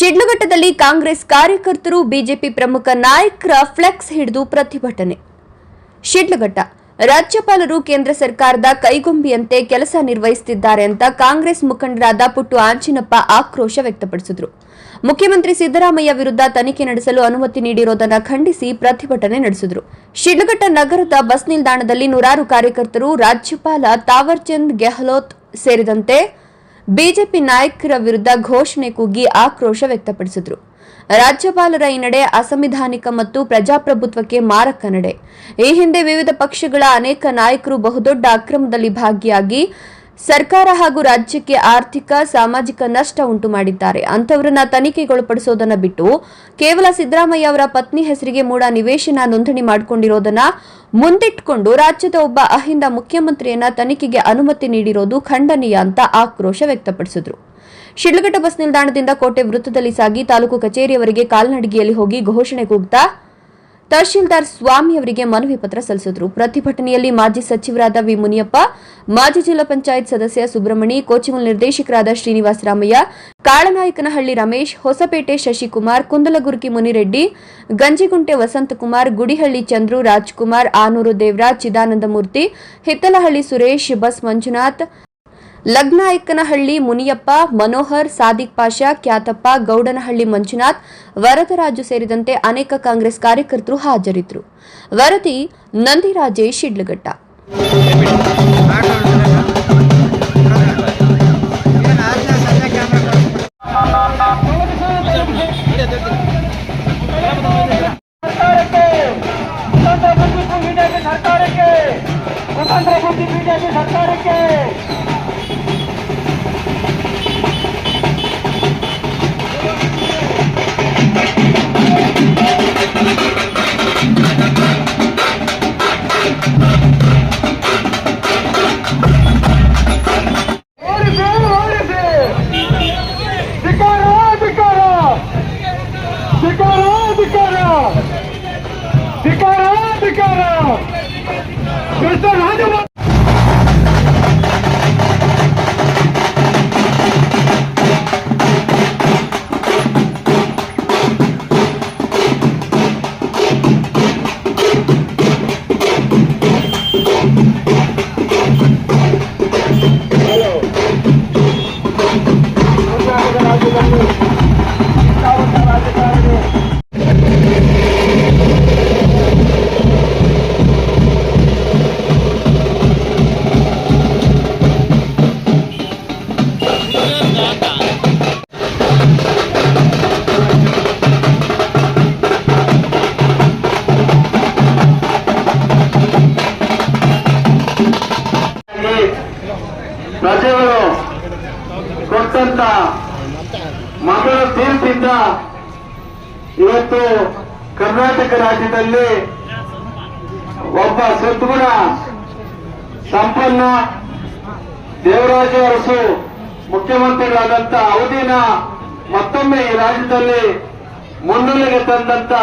ಶಿಡ್ಲಘಟ್ಟದಲ್ಲಿ ಕಾಂಗ್ರೆಸ್ ಕಾರ್ಯಕರ್ತರು, ಬಿಜೆಪಿ ಪ್ರಮುಖ ನಾಯಕರ ಫ್ಲೆಕ್ಸ್ ಹಿಡಿದು ಪ್ರತಿಭಟನೆ. ಶಿಡ್ಲಘಟ್ಟ, ರಾಜ್ಯಪಾಲರು ಕೇಂದ್ರ ಸರ್ಕಾರದ ಕೈಗೊಂಬಿಯಂತೆ ಕೆಲಸ ನಿರ್ವಹಿಸುತ್ತಿದ್ದಾರೆ ಅಂತ ಕಾಂಗ್ರೆಸ್ ಮುಖಂಡರಾದ ಪುಟ್ಟು ಆಂಜಿನಪ್ಪ ಆಕ್ರೋಶ ವ್ಯಕ್ತಪಡಿಸಿದರು. ಮುಖ್ಯಮಂತ್ರಿ ಸಿದ್ದರಾಮಯ್ಯ ವಿರುದ್ಧ ತನಿಖೆ ನಡೆಸಲು ಅನುಮತಿ ನೀಡಿರೋದನ್ನು ಖಂಡಿಸಿ ಪ್ರತಿಭಟನೆ ನಡೆಸಿದರು. ಶಿಡ್ಲಘಟ್ಟ ನಗರದ ಬಸ್ ನಿಲ್ದಾಣದಲ್ಲಿ ನೂರಾರು ಕಾರ್ಯಕರ್ತರು, ರಾಜ್ಯಪಾಲ ತಾವರ್ಚಂದ್ ಗೆಹ್ಲೋತ್ ಸೇರಿದಂತೆ ಬಿಜೆಪಿ ನಾಯಕರ ವಿರುದ್ಧ ಘೋಷಣೆ ಕೂಗಿ ಆಕ್ರೋಶ ವ್ಯಕ್ತಪಡಿಸಿದರು. ರಾಜ್ಯಪಾಲರ ಈ ನಡೆ ಅಸಂವಿಧಾನಿಕ ಮತ್ತು ಪ್ರಜಾಪ್ರಭುತ್ವಕ್ಕೆ ಮಾರಕ ನಡೆ. ಈ ಹಿಂದೆ ವಿವಿಧ ಪಕ್ಷಗಳ ಅನೇಕ ನಾಯಕರು ಬಹುದೊಡ್ಡ ಅಕ್ರಮದಲ್ಲಿ ಭಾಗಿಯಾಗಿ ಸರ್ಕಾರ ಹಾಗೂ ರಾಜ್ಯಕ್ಕೆ ಆರ್ಥಿಕ, ಸಾಮಾಜಿಕ ನಷ್ಟ ಉಂಟು ಮಾಡಿದ್ದಾರೆ. ಅಂತವರನ್ನ ತನಿಖೆಗೊಳಪಡಿಸೋದನ್ನ ಬಿಟ್ಟು ಕೇವಲ ಸಿದ್ದರಾಮಯ್ಯ ಅವರ ಪತ್ನಿ ಹೆಸರಿಗೆ ಮೂಡ ನಿವೇಶನ ನೋಂದಣಿ ಮಾಡಿಕೊಂಡಿರೋದನ್ನ ಮುಂದಿಟ್ಕೊಂಡು ರಾಜ್ಯದ ಒಬ್ಬ ಅಹಿಂದ ಮುಖ್ಯಮಂತ್ರಿಯನ್ನ ತನಿಖೆಗೆ ಅನುಮತಿ ನೀಡಿರೋದು ಖಂಡನೀಯ ಅಂತ ಆಕ್ರೋಶ ವ್ಯಕ್ತಪಡಿಸಿದ್ರು. ಶಿಡ್ಲಘಟ್ಟ ಬಸ್ ನಿಲ್ದಾಣದಿಂದ ಕೋಟೆ ವೃತ್ತದಲ್ಲಿ ಸಾಗಿ ತಾಲೂಕು ಕಚೇರಿಯವರೆಗೆ ಕಾಲ್ನಡಿಗೆಯಲ್ಲಿ ಹೋಗಿ ಘೋಷಣೆ ಕೂಗ್ತಾ ತಹಶೀಲ್ದಾರ್ ಸ್ವಾಮಿ ಅವರಿಗೆ ಮನವಿ ಪತ್ರ ಸಲ್ಲಿಸಿದರು. ಪ್ರತಿಭಟನೆಯಲ್ಲಿ ಮಾಜಿ ಸಚಿವರಾದ ವಿ ಮುನಿಯಪ್ಪ, ಮಾಜಿ ಜಿಲ್ಲಾ ಪಂಚಾಯತ್ ಸದಸ್ಯ ಸುಬ್ರಹ್ಮಣಿ, ಕೋಚಿಮಲ್ ನಿರ್ದೇಶಕರಾದ ಶ್ರೀನಿವಾಸ ರಾಮಯ್ಯ, ಕಾಳನಾಯಕನಹಳ್ಳಿ ರಮೇಶ್, ಹೊಸಪೇಟೆ ಶಶಿಕುಮಾರ್, ಕುಂದಲಗುರ್ಕಿ ಮುನಿರೆಡ್ಡಿ, ಗಂಜಿಗುಂಟೆ ವಸಂತಕುಮಾರ್, ಗುಡಿಹಳ್ಳಿ ಚಂದ್ರು, ರಾಜ್ಕುಮಾರ್, ಆನೂರು ದೇವರಾಜ್, ಚಿದಾನಂದಮೂರ್ತಿ, ಹಿತ್ತಲಹಳ್ಳಿ ಸುರೇಶ್, ಬಸ್ ಮಂಜುನಾಥ್ ಲಗ್ನಾಯಕನಹಳ್ಳಿ ಮುನಿಯಪ್ಪ, ಮನೋಹರ್, ಸಾದಿಕ್ ಪಾಷಾ, ಖ್ಯಾತಪ್ಪ, ಗೌಡನಹಳ್ಳಿ ಮಂಜುನಾಥ್, ವರದರಾಜು ಸೇರಿದಂತೆ ಅನೇಕ ಕಾಂಗ್ರೆಸ್ ಕಾರ್ಯಕರ್ತರು ಹಾಜರಿದ್ದರು. ವರದಿ ನಂದಿರಾಜೇಶ್ ಸರ್ಕಾರಕ್ಕೆ. కృష్ణ రాజమ ಪ್ರಜೆಗಳು ಕೊಟ್ಟಂತ ಮಗಳ ತೀರ್ಪಿಂದ ಇವತ್ತು ಕರ್ನಾಟಕ ರಾಜ್ಯದಲ್ಲಿ ಒಬ್ಬ ಸದ್ಗುಣ ಸಂಪನ್ನ ದೇವರಾಜ ಅರಸು, ಮುಖ್ಯಮಂತ್ರಿಗಳಾದಂತ ಅವಧಿನ ಮತ್ತೊಮ್ಮೆ ಈ ರಾಜ್ಯದಲ್ಲಿ ಮುನ್ನೆಲೆಗೆ ತಂದಂತ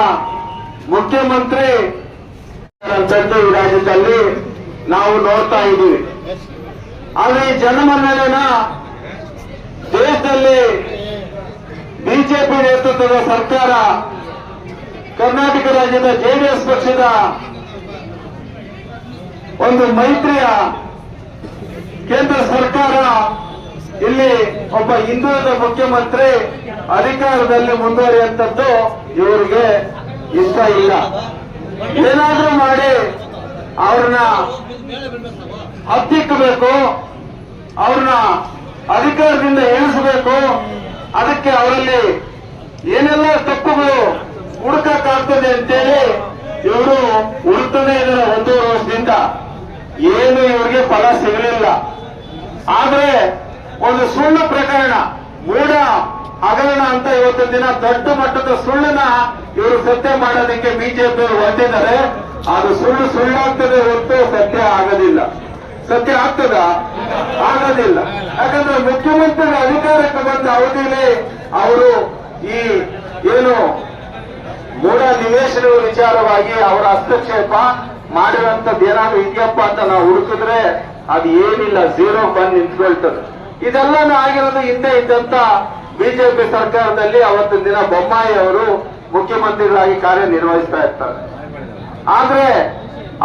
ಮುಖ್ಯಮಂತ್ರಿ. ಈ ರಾಜ್ಯದಲ್ಲಿ ನಾವು ನೋಡ್ತಾ ಇದ್ದೀವಿ. ಆದ್ರೆ ಈ ಜನಮನ್ನಣೆನ ದೇಶದಲ್ಲಿ ಬಿಜೆಪಿ ನೇತೃತ್ವದ ಸರ್ಕಾರ ಕರ್ನಾಟಕ ರಾಜ್ಯದ ಜೆಡಿಎಸ್ ಪಕ್ಷದ ಒಂದು ಮೈತ್ರಿಯ ಕೇಂದ್ರ ಸರ್ಕಾರ ಇಲ್ಲಿ ಒಬ್ಬ ಹಿಂದುಳಿದ ಮುಖ್ಯಮಂತ್ರಿ ಅಧಿಕಾರದಲ್ಲಿ ಮುಂದುವರಿಯುವಂಥದ್ದು ಇವರಿಗೆ ಇಷ್ಟ ಇಲ್ಲ. ಏನಾದ್ರೂ ಮಾಡಿ ಅವ್ರನ್ನ ಹತ್ತಿಕ್ಕಬೇಕು ಅವ್ರನ್ನ ಅಧಿಕಾರದಿಂದ ಇಳಿಸಬೇಕು. ಅದಕ್ಕೆ ಅವರಲ್ಲಿ ಏನೆಲ್ಲ ತಪ್ಪುಗಳು ಹುಡುಕಾಗ್ತದೆ ಅಂತೇಳಿ ಇವರು ಹುಡುಕ್ತಾನೆ ಇದ್ದಾರೆ ಒಂದೂವರೆ ವರ್ಷದಿಂದ. ಏನು ಇವರಿಗೆ ಫಲ ಸಿಗಲಿಲ್ಲ. ಆದ್ರೆ ಒಂದು ಸುಳ್ಳು ಪ್ರಕರಣ, ಮೂಢ ಹಗರಣ ಅಂತ ಇವತ್ತಿನ ದಿನ ದೊಡ್ಡ ಮಟ್ಟದ ಸುಳ್ಳನ್ನ ಇವರು ಸತ್ಯ ಮಾಡೋದಕ್ಕೆ ಬಿಜೆಪಿಯವರು ಹೊಂದಿದ್ದಾರೆ ಅದು ಸುಳ್ಳು ಸುಳ್ಳಾಗ್ತದೆ ಹೊರತು ಸತ್ಯ ಆಗೋದಿಲ್ಲ. ಸತ್ಯ ಆಗ್ತದ? ಆಗೋದಿಲ್ಲ. ಯಾಕಂದ್ರೆ ಮುಖ್ಯಮಂತ್ರಿಗಳ ಅಧಿಕಾರಕ್ಕೆ ಬಂದ ಅವಧಿಯಲ್ಲಿ ಅವರು ಈ ಏನು ಮೂಢ ವಿಚಾರವಾಗಿ ಅವರ ಹಸ್ತಕ್ಷೇಪ ಮಾಡಿರುವಂತದ್ದು ಏನಾದ್ರು ಇದೆಯಪ್ಪ ಅಂತ ನಾವು ಹುಡುಕಿದ್ರೆ ಅದು ಏನಿಲ್ಲ, ಝೀರೋ ಬಂದು ನಿಂತ್ಕೊಳ್ತದೆ. ಇದೆಲ್ಲಾನು ಆಗಿರೋದು ಹಿಂದೆ ಇದ್ದಂತ ಬಿಜೆಪಿ ಸರ್ಕಾರದಲ್ಲಿ ಅವತ್ತಿನ ದಿನ ಬೊಮ್ಮಾಯಿ ಅವರು ಮುಖ್ಯಮಂತ್ರಿಗಳಾಗಿ ಕಾರ್ಯನಿರ್ವಹಿಸ್ತಾ ಇರ್ತಾರೆ. ಆದ್ರೆ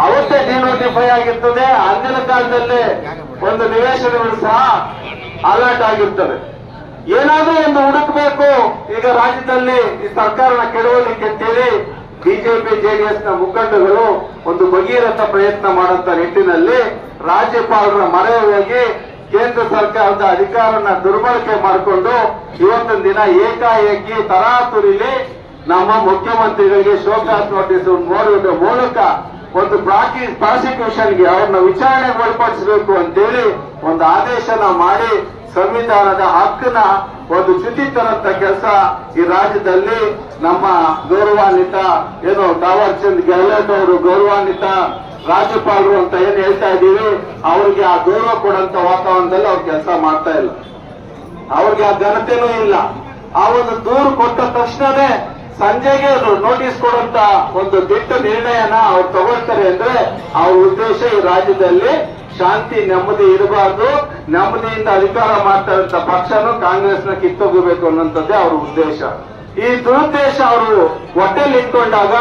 ಅವತ್ತೇ ಡಿನೋಟಿಫೈ ಆಗಿರ್ತದೆ, ಅಂದಿನ ಕಾಲದಲ್ಲಿ ಒಂದು ನಿವೇಶನಗಳು ಸಹ ಅಲರ್ಟ್ ಆಗಿರ್ತದೆ ಏನಾದ್ರೂ ಒಂದು ಹುಡುಕಬೇಕು, ಈಗ ರಾಜ್ಯದಲ್ಲಿ ಈ ಸರ್ಕಾರನ ಕೆಡವಲಿಕ್ಕೆ ಅಂತೇಳಿ ಬಿಜೆಪಿ ಜೆಡಿಎಸ್ನ ಮುಖಂಡಗಳು ಒಂದು ಭಗೀರಥ ಪ್ರಯತ್ನ ಮಾಡಂತ ನಿಟ್ಟಿನಲ್ಲಿ ರಾಜ್ಯಪಾಲರ ಮೊರೆ ಹೋಗಿ ಕೇಂದ್ರ ಸರ್ಕಾರದ ಅಧಿಕಾರನ ದುರ್ಬಳಕೆ ಮಾಡಿಕೊಂಡು ಇವತ್ತಿನ ದಿನ ಏಕಾಏಕಿ ತರಾತುರಿಲಿ ನಮ್ಮ ಮುಖ್ಯಮಂತ್ರಿಗಳಿಗೆ ಶೋಕಾಸ್ ನೋಟಿಸ್ ಮೂಲಕ ಒಂದು ಪ್ರಾಕಿ ಪ್ರಾಸಿಕ್ಯೂಷನ್ಗೆ ಅವ್ರನ್ನ ವಿಚಾರಣೆಗೆ ಒಳಪಡಿಸಬೇಕು ಅಂತೇಳಿ ಒಂದು ಆದೇಶನ ಮಾಡಿ ಸಂವಿಧಾನದ ಹಕ್ಕನ್ನ ಒಂದು ಚ್ಯುತಿ ತರಂತ ಕೆಲಸ ಈ ರಾಜ್ಯದಲ್ಲಿ ನಮ್ಮ ಗೌರವಾನ್ವಿತ ಏನು ತಾವರ್ ಚಂದ್ ಗೆಹ್ಲೋಟ್ ಅವರು ಗೌರವಾನ್ವಿತ ರಾಜ್ಯಪಾಲರು ಅಂತ ಏನ್ ಹೇಳ್ತಾ ಇದ್ದೀವಿ, ಅವ್ರಿಗೆ ಆ ಗೌರವ ಕೊಡಂತ ವಾತಾವರಣದಲ್ಲಿ ಅವ್ರು ಕೆಲಸ ಮಾಡ್ತಾ ಇಲ್ಲ. ಅವ್ರಿಗೆ ಆ ಘನತೆನೂ ಇಲ್ಲ. ಆ ಒಂದು ದೂರು ಕೊಟ್ಟ ತಕ್ಷಣನೇ ಸಂಜೆಗೆ ಅವರು ನೋಟಿಸ್ ಕೊಡುವಂತ ಒಂದು ದಿಟ್ಟ ನಿರ್ಣಯನ ಅವ್ರು ತಗೊಳ್ತಾರೆ ಅಂದ್ರೆ ಅವ್ರ ಉದ್ದೇಶ ಈ ರಾಜ್ಯದಲ್ಲಿ ಶಾಂತಿ, ನೆಮ್ಮದಿ ಇರಬಾರ್ದು. ನೆಮ್ಮದಿಯಿಂದ ಅಧಿಕಾರ ಮಾಡ್ತಾರಂತ ಪಕ್ಷನು ಕಾಂಗ್ರೆಸ್ನ ಕಿತ್ತೋಗಬೇಕು ಅನ್ನೋಂಥದ್ದೇ ಅವ್ರ ಉದ್ದೇಶ. ಈ ದುರುದ್ದೇಶ ಅವರು ಹೊಟ್ಟೆಲಿ ಇಟ್ಕೊಂಡಾಗ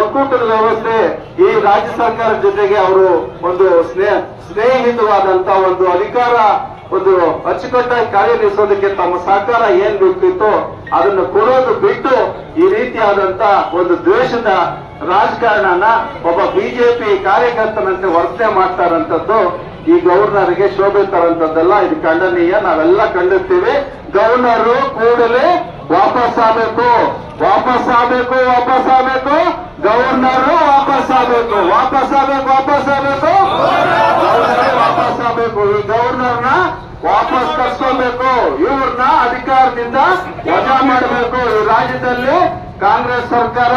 ಒಕ್ಕೂಟದ ವ್ಯವಸ್ಥೆ, ಈ ರಾಜ್ಯ ಸರ್ಕಾರ ಜೊತೆಗೆ ಅವರು ಒಂದು ಸ್ನೇಹ ಸ್ನೇಹಿತವಾದಂತ ಒಂದು ಅಧಿಕಾರ ಒಂದು ಅಚ್ಚುಕಟ್ಟಾಗಿ ಕಾರ್ಯನಿರ್ವಹಿಸೋದಕ್ಕೆ ತಮ್ಮ ಸಹಕಾರ ಏನ್ ಬೇಕಿತ್ತು ಅದನ್ನು ಕೊಡೋದು ಬಿಟ್ಟು ಈ ರೀತಿಯಾದಂತ ಒಂದು ದ್ವೇಷದ ರಾಜಕಾರಣನ ಒಬ್ಬ ಬಿಜೆಪಿ ಕಾರ್ಯಕರ್ತನಂತೆ ವರ್ತನೆ ಮಾಡ್ತಾರಂತದ್ದು ಈ ಗವರ್ನರ್ಗೆ ಶೋಭೆ ತರಂತದ್ದೆಲ್ಲ ಇದು ಖಂಡನೀಯ. ನಾವೆಲ್ಲ ಖಂಡಿಸ್ತೀವಿ ಗವರ್ನರ್ ಕೂಡಲೇ ವಾಪಸ್ ಆಗಬೇಕು. ವಾಪಸ್ ಆಗಬೇಕು ವಾಪಸ್ ಆಗಬೇಕು. ಗವರ್ನರ್ ವಾಪಸ್ ಆಗಬೇಕು. ವಾಪಸ್ ಆಗಬೇಕು ವಾಪಸ್ ಆಗಬೇಕು ಗವರ್ನರ್ ವಾಪಸ್ ಆಗಬೇಕು ಈ ಗವರ್ನರ್ನ ವಾಪಸ್ ಕರ್ಸ್ಕೊಬೇಕು. ಇವ್ರನ್ನ ಅಧಿಕಾರದಿಂದ ವಜಾ ಮಾಡಬೇಕು. ಈ ರಾಜ್ಯದಲ್ಲಿ ಕಾಂಗ್ರೆಸ್ ಸರ್ಕಾರ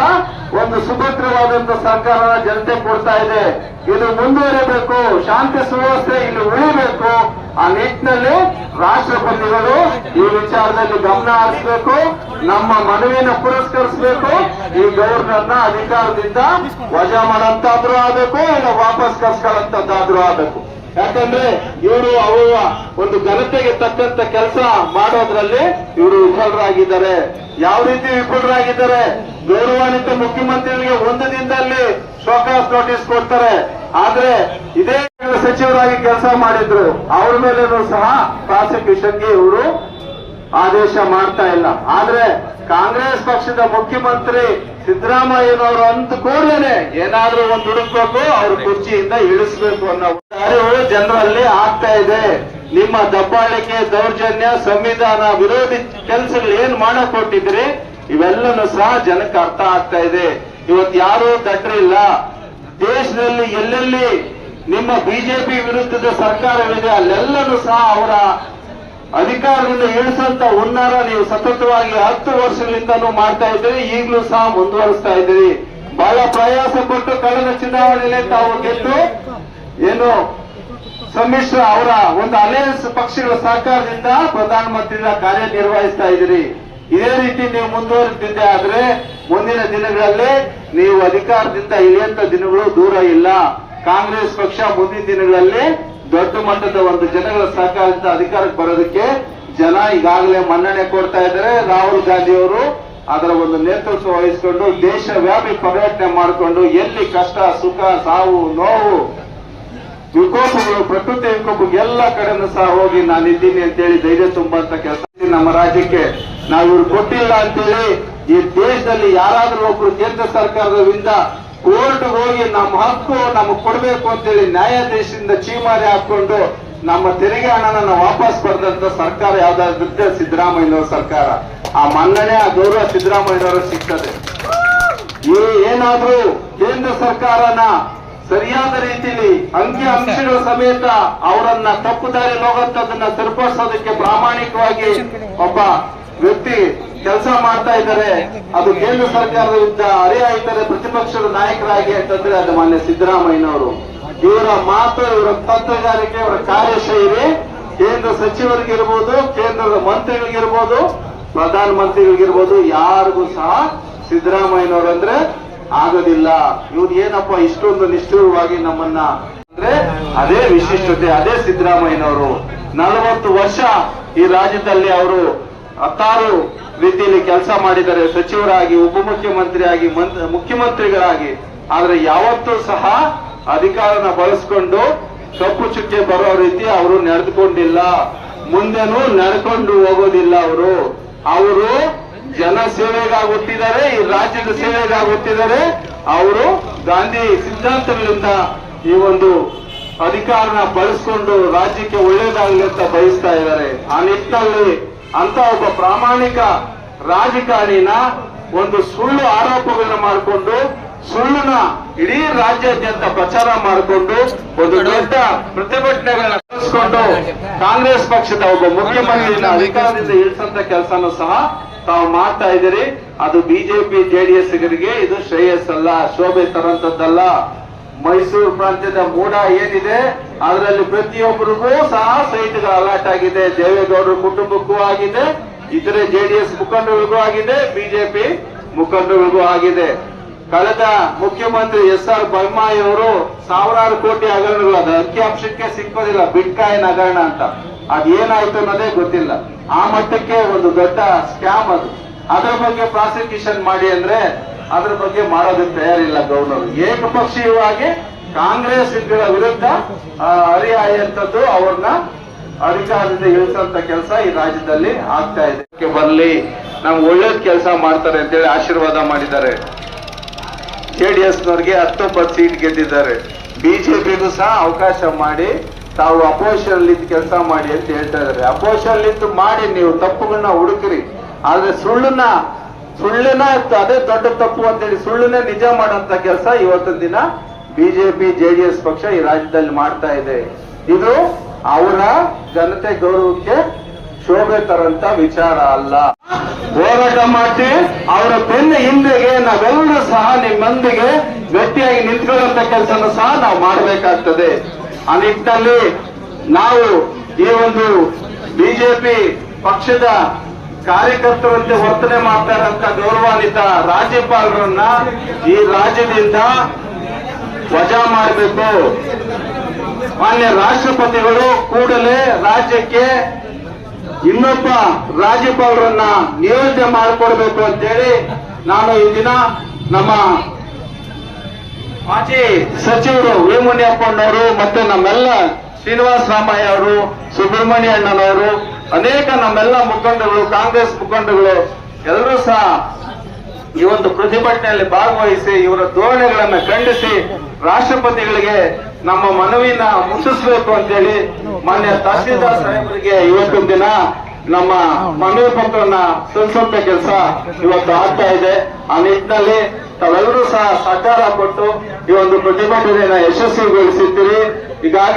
ಒಂದು ಸುಭದ್ರವಾದಂತ ಸರ್ಕಾರ ಜನತೆ ಕೊಡ್ತಾ ಇದೆ. ಇದು ಮುಂದುವರಿಬೇಕು. ಶಾಂತಿ ಸುವ್ಯವಸ್ಥೆ ಇಲ್ಲಿ ಉಳಿಬೇಕು. ಆ ನಿಟ್ಟಿನಲ್ಲಿ ರಾಷ್ಟ್ರಪತಿಗಳು ಈ ವಿಚಾರದಲ್ಲಿ ಗಮನ ಹರಿಸಬೇಕು. ನಮ್ಮ ಮನವಿನ ಪುರಸ್ಕರಿಸಬೇಕು. ಈ ಗವರ್ನರ್ನ ಅಧಿಕಾರದಿಂದ ವಜಾ ಮಾಡಂತಾದ್ರೂ ಆಗಬೇಕು, ಇಲ್ಲ ವಾಪಸ್ ಕರ್ಸ್ಕೊಳ್ಳಂತದ್ದಾದ್ರೂ ಆಗಬೇಕು. ಯಾಕಂದ್ರೆ ಇವರು ಅವರ ಒಂದು ಘನತೆಗೆ ತಕ್ಕಂತ ಕೆಲಸ ಮಾಡೋದ್ರಲ್ಲಿ ಇವರು ವಿಫಲರಾಗಿದ್ದಾರೆ. ಯಾವ ರೀತಿ ವಿಫಲರಾಗಿದ್ದಾರೆ? ಗೌರವಾನ್ವಿತ ಮುಖ್ಯಮಂತ್ರಿಗಳಿಗೆ ಒಂದು ದಿನದಲ್ಲಿ ಶೋಕಾಸ್ ನೋಟಿಸ್ ಕೊಡ್ತಾರೆ. ಆದ್ರೆ ಇದೇ ಸಚಿವರಾಗಿ ಕೆಲಸ ಮಾಡಿದ್ರು. ಅವ್ರ ಮೇಲೇನೂ ಸಹ ಪ್ರಾಸಿಕ್ಯೂಷನ್ಗೆ ಇವರು ಆದೇಶ ಮಾಡ್ತಾ ಇಲ್ಲ. ಆದ್ರೆ ಕಾಂಗ್ರೆಸ್ ಪಕ್ಷದ ಮುಖ್ಯಮಂತ್ರಿ ಸಿದ್ದರಾಮಯ್ಯನವರು ಅಂತ ಕೂಡಲೇ ಏನಾದ್ರೂ ಒಂದು ಹುಡುಕ್ಬೇಕು, ಅವ್ರ ಕುರ್ಚಿಯಿಂದ ಇಳಿಸ್ಬೇಕು ಅನ್ನೋ ಅರಿವು ಜನರಲ್ಲಿ ಆಗ್ತಾ ಇದೆ. ನಿಮ್ಮ ದಬ್ಬಾಳಿಕೆ ದೌರ್ಜನ್ಯ, ಸಂವಿಧಾನ ವಿರೋಧಿ ಕೆಲಸಗಳು ಏನ್ ಮಾಡಕ್ ಕೊಟ್ಟಿದ್ರಿ ಇವೆಲ್ಲನು ಸಹ ಜನಕ್ಕೆ ಅರ್ಥ ಆಗ್ತಾ ಇದೆ. ಇವತ್ತು ಯಾರು ದಡ್ರಿಲ್ಲ ದೇಶದಲ್ಲಿ ಎಲ್ಲೆಲ್ಲಿ ನಿಮ್ಮ ಬಿಜೆಪಿ ವಿರುದ್ಧದ ಸರ್ಕಾರವಿದೆ, ಅಲ್ಲೆಲ್ಲನೂ ಸಹ ಅವರ ಅಧಿಕಾರದಿಂದ ಇಳಿಸಂತ ಹುನ್ನಾರ ನೀವು ಸತತವಾಗಿ ಹತ್ತು ವರ್ಷಗಳಿಂದನೂ ಮಾಡ್ತಾ ಇದ್ರಿ ಈಗಲೂ ಸಹ ಮುಂದುವರಿಸ್ತಾ ಇದ್ದೀರಿ. ಬಹಳ ಪ್ರಯಾಸ ಕೊಟ್ಟು ಕಳೆದ ಚುನಾವಣೆಯಲ್ಲಿ ತಾವು ಗೆದ್ದು, ಏನು ಸಮ್ಮಿಶ್ರ ಅವರ ಒಂದು ಅಲಯನ್ಸ್ ಪಕ್ಷಗಳ ಸಹಕಾರದಿಂದ ಪ್ರಧಾನಮಂತ್ರಿಗಳ ಕಾರ್ಯನಿರ್ವಹಿಸ್ತಾ ಇದ್ದೀರಿ. ಇದೇ ರೀತಿ ನೀವು ಮುಂದುವರಿದಿದ್ದೆ ಆದ್ರೆ ಮುಂದಿನ ದಿನಗಳಲ್ಲಿ ನೀವು ಅಧಿಕಾರದಿಂದ ಇಳಿಯಂತ ದಿನಗಳು ದೂರ ಇಲ್ಲ. ಕಾಂಗ್ರೆಸ್ ಪಕ್ಷ ಮುಂದಿನ ದಿನಗಳಲ್ಲಿ ದೊಡ್ಡ ಮಟ್ಟದ ಒಂದು ಜನಗಳ ಸಹಕಾರದಿಂದ ಅಧಿಕಾರಕ್ಕೆ ಬರೋದಕ್ಕೆ ಜನ ಈಗಾಗಲೇ ಮನ್ನಣೆ ಕೊಡ್ತಾ ಇದ್ದಾರೆ. ರಾಹುಲ್ ಗಾಂಧಿ ಅವರು ಅದರ ಒಂದು ನೇತೃತ್ವ ವಹಿಸಿಕೊಂಡು ದೇಶವ್ಯಾಪಿ ಪರ್ಯಟನೆ ಮಾಡಿಕೊಂಡು ಎಲ್ಲಿ ಕಷ್ಟ, ಸುಖ, ಸಾವು, ನೋವು, ವಿಕೋಪಗಳು, ಪ್ರಕೃತಿ ವಿಕೋಪ ಎಲ್ಲ ಕಡೆನೂ ಸಹ ಹೋಗಿ ನಾನು ಇದ್ದೀನಿ ಅಂತೇಳಿ ಧೈರ್ಯ ತುಂಬಂತ ಕೆಲಸ ನಮ್ಮ ರಾಜ್ಯಕ್ಕೆ ನಾವು ಇವ್ರು ಕೊಟ್ಟಿಲ್ಲ ಅಂತೇಳಿ ಈ ದೇಶದಲ್ಲಿ ಯಾರಾದರೂ ಒಬ್ರು ಕೇಂದ್ರ ಸರ್ಕಾರದಿಂದ ಕೋರ್ಟ್ ಹೋಗಿ ನಮ್ಮ ಹಕ್ಕು ನಮಗ್ ಕೊಡ್ಬೇಕು ಅಂತೇಳಿ ನ್ಯಾಯಾಧೀಶದಿಂದ ಚೀಮಾರಿ ಹಾಕೊಂಡು ನಮ್ಮ ತೆರಿಗೆ ಹಣನ ವಾಪಸ್ ಬರೆದಂತ ಸರ್ಕಾರ ಯಾವ್ದಾದ್ರೆ ಸಿದ್ದರಾಮಯ್ಯನವರ ಸರ್ಕಾರ. ಆ ಮನ್ನಣೆ ಆ ಗೌರವ ಸಿದ್ದರಾಮಯ್ಯನವರ ಸಿಗ್ತದೆ. ಈ ಏನಾದ್ರೂ ಕೇಂದ್ರ ಸರ್ಕಾರನ ಸರಿಯಾದ ರೀತಿಯಲ್ಲಿ ಅಂಕಿ ಅಂಶಗಳ ಸಮೇತ ಅವರನ್ನ ತಪ್ಪು ದಾರಿ ಹೋಗಂತದನ್ನ ಸರಿಪಡಿಸೋದಕ್ಕೆ ಪ್ರಾಮಾಣಿಕವಾಗಿ ಒಬ್ಬ ವ್ಯಕ್ತಿ ಕೆಲಸ ಮಾಡ್ತಾ ಇದ್ದಾರೆ. ಅದು ಕೇಂದ್ರ ಸರ್ಕಾರದ ವಿರುದ್ಧ ಆಯ್ತಾರೆ ಪ್ರತಿಪಕ್ಷದ ನಾಯಕರಾಗಿ ಅಂತಂದ್ರೆ ಅದು ಮಾನ್ಯ ಸಿದ್ದರಾಮಯ್ಯನವರು. ಇವರ ಮಾತು, ಇವರ ತಂತ್ರಗಾರಿಕೆ, ಇವರ ಕಾರ್ಯಶೈಲಿ ಕೇಂದ್ರ ಸಚಿವರಿಗಿರ್ಬೋದು ಕೇಂದ್ರದ ಮಂತ್ರಿಗಳಿಗಿರ್ಬೋದು ಪ್ರಧಾನ ಮಂತ್ರಿಗಳಿಗಿರ್ಬೋದು ಯಾರಿಗೂ ಸಹ ಸಿದ್ದರಾಮಯ್ಯನವರು ಅಂದ್ರೆ ಆಗೋದಿಲ್ಲ. ಇವ್ರು ಏನಪ್ಪ ಇಷ್ಟೊಂದು ನಿಷ್ಠುರವಾಗಿ ನಮ್ಮನ್ನ ಅಂದ್ರೆ ಅದೇ ವಿಶಿಷ್ಟತೆ, ಅದೇ ಸಿದ್ದರಾಮಯ್ಯನವರು. ನಲವತ್ತು ವರ್ಷ ಈ ರಾಜ್ಯದಲ್ಲಿ ಅವರು ಹತ್ತಾರು ರೀತಿಯಲ್ಲಿ ಕೆಲಸ ಮಾಡಿದ್ದಾರೆ ಸಚಿವರಾಗಿ, ಉಪಮುಖ್ಯಮಂತ್ರಿಯಾಗಿ, ಮಂತ್- ಮುಖ್ಯಮಂತ್ರಿಗಳಾಗಿ, ಆದ್ರೆ ಯಾವತ್ತೂ ಸಹ ಅಧಿಕಾರನ ಬಳಸ್ಕೊಂಡು ಕಪ್ಪು ಚುಕ್ಕೆ ಬರೋ ರೀತಿ ಅವರು ನಡೆದುಕೊಂಡಿಲ್ಲ. ಮುಂದೆನೂ ನಡ್ಕೊಂಡು ಹೋಗೋದಿಲ್ಲ ಅವರು. ಅವರು ಜನ ಸೇವೆಗಾಗುತ್ತಿದ್ದಾರೆ, ಈ ರಾಜ್ಯದ ಸೇವೆಗಾಗುತ್ತಿದ್ದಾರೆ. ಅವರು ಗಾಂಧಿ ಸಿದ್ಧಾಂತಗಳಿಂದ ಈ ಒಂದು ಅಧಿಕಾರನ ಬಳಸ್ಕೊಂಡು ರಾಜ್ಯಕ್ಕೆ ಒಳ್ಳೇದಾಗಲಿ ಅಂತ ಬಯಸ್ತಾ ಇದ್ದಾರೆ. ಆ ನಿಟ್ಟಿನಲ್ಲಿ ಅಂತ ಒಬ್ಬ ಪ್ರಾಮಾಣಿಕ ರಾಜಕಾರಣಿನ ಒಂದು ಸುಳ್ಳು ಆರೋಪಗಳನ್ನ ಮಾಡಿಕೊಂಡು, ಸುಳ್ಳನ್ನ ಇಡೀ ರಾಜ್ಯಾದ್ಯಂತ ಪ್ರಚಾರ ಮಾಡಿಕೊಂಡು, ಒಂದು ದೊಡ್ಡ ಪ್ರತಿಭಟನೆಗಳನ್ನ ನಡೆಸಿಕೊಂಡು ಕಾಂಗ್ರೆಸ್ ಪಕ್ಷದ ಒಬ್ಬ ಮುಖ್ಯಮಂತ್ರಿನ ಅಧಿಕಾರದಿಂದ ಇಳಿಸಂತ ಕೆಲಸನೂ ಸಹ ತಾವು ಮಾಡ್ತಾ ಇದ್ದೀರಿ. ಅದು ಬಿಜೆಪಿ ಜೆಡಿಎಸ್ ಇದು ಇದು ಶ್ರೇಯಸ್ಸಲ್ಲ, ಶೋಭೆ ತರಂತದ್ದಲ್ಲ ಮೈಸೂರು ಪ್ರಾಂತ್ಯದ ಮೂಡ ಏನಿದೆ, ಅದರಲ್ಲಿ ಪ್ರತಿಯೊಬ್ಬರಿಗೂ ಸಹ ಸೈಟ್ಗಳು ಅಲರ್ಟ್ ಆಗಿದೆ. ದೇವೇಗೌಡರ ಕುಟುಂಬಕ್ಕೂ ಆಗಿದೆ, ಇತರೆ ಜೆಡಿಎಸ್ ಮುಖಂಡಗಳಿಗೂ ಆಗಿದೆ, ಬಿಜೆಪಿ ಮುಖಂಡಗಳಿಗೂ ಆಗಿದೆ. ಕಳೆದ ಮುಖ್ಯಮಂತ್ರಿ ಎಸ್ ಆರ್ ಬೊಮ್ಮಾಯಿ ಅವರು ಸಾವಿರಾರು ಕೋಟಿ ಹಗರಣಗಳು, ಅದು ಅಂಕಿಅಂಶಕ್ಕೆ ಸಿಕ್ಕೋದಿಲ್ಲ ಬಿಟ್ಕಾಯಿನ್ ಹಗರಣ ಅಂತ. ಅದೇನಾಯ್ತು ಅನ್ನೋದೇ ಗೊತ್ತಿಲ್ಲ. ಆ ಮಟ್ಟಕ್ಕೆ ಒಂದು ದೊಡ್ಡ ಸ್ಕ್ಯಾಮ್ ಅದು. ಅದರ ಬಗ್ಗೆ ಪ್ರಾಸಿಕ್ಯೂಷನ್ ಮಾಡಿ ಅಂದ್ರೆ ಅದ್ರ ಬಗ್ಗೆ ಮಾಡೋದಕ್ಕೆ ತಯಾರಿಲ್ಲ ಗೌರ್ನರ್ ಏಕಪಕ್ಷೀಯವಾಗಿ ಕಾಂಗ್ರೆಸ್ ವಿರುದ್ಧ ಆ, ಅಂತದ್ದು ಅವ್ರನ್ನ ಅಧಿಕಾರದಿಂದ ಇಳಿಸಂತ ಕೆಲಸ ಈ ರಾಜ್ಯದಲ್ಲಿ ಆಗ್ತಾ ಇದೆ. ಬರ್ಲಿ ನಮ್ಗೆ ಒಳ್ಳೇದ್ ಕೆಲಸ ಮಾಡ್ತಾರೆ ಅಂತ ಹೇಳಿ ಆಶೀರ್ವಾದ ಮಾಡಿದ್ದಾರೆ. ಜೆಡಿಎಸ್ ನವರಿಗೆ ಹತ್ತೊಂಬತ್ತು ಸೀಟ್ ಗೆದ್ದಿದ್ದಾರೆ. ಬಿಜೆಪಿಗೂ ಸಹ ಅವಕಾಶ ಮಾಡಿ ತಾವು ಅಪೋಸಿಷನ್ ನಿಂತು ಕೆಲಸ ಮಾಡಿ ಅಂತ ಹೇಳ್ತಾ ಇದ್ದಾರೆ. ಅಪೋಸಿಷನ್ ನಿಂತು ಮಾಡಿ ನೀವು ತಪ್ಪುಗಳನ್ನ ಹುಡುಕ್ರಿ. ಆದ್ರೆ ಸುಳ್ಳನ್ನ ಸುಳ್ಳನ್ನ ಅದೇ ದೊಡ್ಡ ತಪ್ಪು ಅಂತೇಳಿ ಸುಳ್ಳನ್ನೇ ನಿಜ ಮಾಡುವಂತ ಕೆಲಸ ಇವತ್ತಿನ ದಿನ ಬಿಜೆಪಿ ಜೆಡಿಎಸ್ ಪಕ್ಷ ಈ ರಾಜ್ಯದಲ್ಲಿ ಮಾಡ್ತಾ ಇದೆ. ಇದು ಅವರ ಜನತೆ ಗೌರವಕ್ಕೆ ಶೋಭೆ ತರಂತ ವಿಚಾರ ಅಲ್ಲ. ಹೋರಾಟ ಮಾಡಿ ಅವರ ಬೆನ್ನ ಹಿಂದೆಗೆ ನಾವೆಲ್ಲರೂ ಸಹ ನಿಮ್ಮೊಂದಿಗೆ ಗಟ್ಟಿಯಾಗಿ ನಿಂತ್ಕೊಳ್ಳುವಂತ ಕೆಲಸನ ಸಹ ನಾವು ಮಾಡಬೇಕಾಗ್ತದೆ. ಆ ನಿಟ್ಟಿನಲ್ಲಿ ನಾವು ಈ ಒಂದು ಬಿಜೆಪಿ ಪಕ್ಷದ ಕಾರ್ಯಕರ್ತರಂತೆ ವರ್ತನೆ ಮಾಡ್ತಾ ಗೌರವಾನ್ವಿತ ರಾಜ್ಯಪಾಲರನ್ನ ಈ ರಾಜ್ಯದಿಂದ ವಜಾ ಮಾಡಬೇಕು. ಮಾನ್ಯ ರಾಷ್ಟ್ರಪತಿಗಳು ಕೂಡಲೇ ರಾಜ್ಯಕ್ಕೆ ಇನ್ನೊಬ್ಬ ರಾಜ್ಯಪಾಲರನ್ನ ನಿಯೋಜನೆ ಮಾಡಿಕೊಡ್ಬೇಕು ಅಂತೇಳಿ ನಾನು ಈ ದಿನ ನಮ್ಮ ಮಾಜಿ ಸಚಿವರು ವಿ ಮುನಿಯಪ್ಪಣ್ಣವರು ಮತ್ತೆ ನಮ್ಮೆಲ್ಲ ಶ್ರೀನಿವಾಸ ರಾಮಯ್ಯ ಅವರು, ಸುಬ್ರಹ್ಮಣ್ಯ ಅಣ್ಣನವರು ಅನೇಕ ನಮ್ಮೆಲ್ಲ ಮುಖಂಡಗಳು, ಕಾಂಗ್ರೆಸ್ ಮುಖಂಡಗಳು, ಎಲ್ಲರೂ ಸಹ ಈ ಒಂದು ಪ್ರತಿಭಟನೆಯಲ್ಲಿ ಭಾಗವಹಿಸಿ ಇವರ ಧೋರಣೆಗಳನ್ನ ಖಂಡಿಸಿ ರಾಷ್ಟ್ರಪತಿಗಳಿಗೆ ನಮ್ಮ ಮನವಿನ ಮುಟ್ಟಿಸಬೇಕು ಅಂತೇಳಿ ಮಾನ್ಯ ತಹಸೀಲ್ದಾರ್ ಸಾಹೇಬರಿಗೆ ಇವತ್ತಿನ ದಿನ ನಮ್ಮ ಮನವಿ ಪತ್ರವನ್ನ ಸಲ್ಲಿಸುವಂತ ಕೆಲಸ ಇವತ್ತು ಆಗ್ತಾ ಇದೆ. ಆ ನಿಟ್ಟಿನಲ್ಲಿ ತಾವೆಲ್ಲರೂ ಸಹ ಸಹಕಾರ ಕೊಟ್ಟು ಈ ಒಂದು ಪ್ರತಿಭಟನೆಯನ್ನ ಯಶಸ್ವಿಗೊಳಿಸಿದ್ದೀರಿ. ಈಗಾಗಲೇ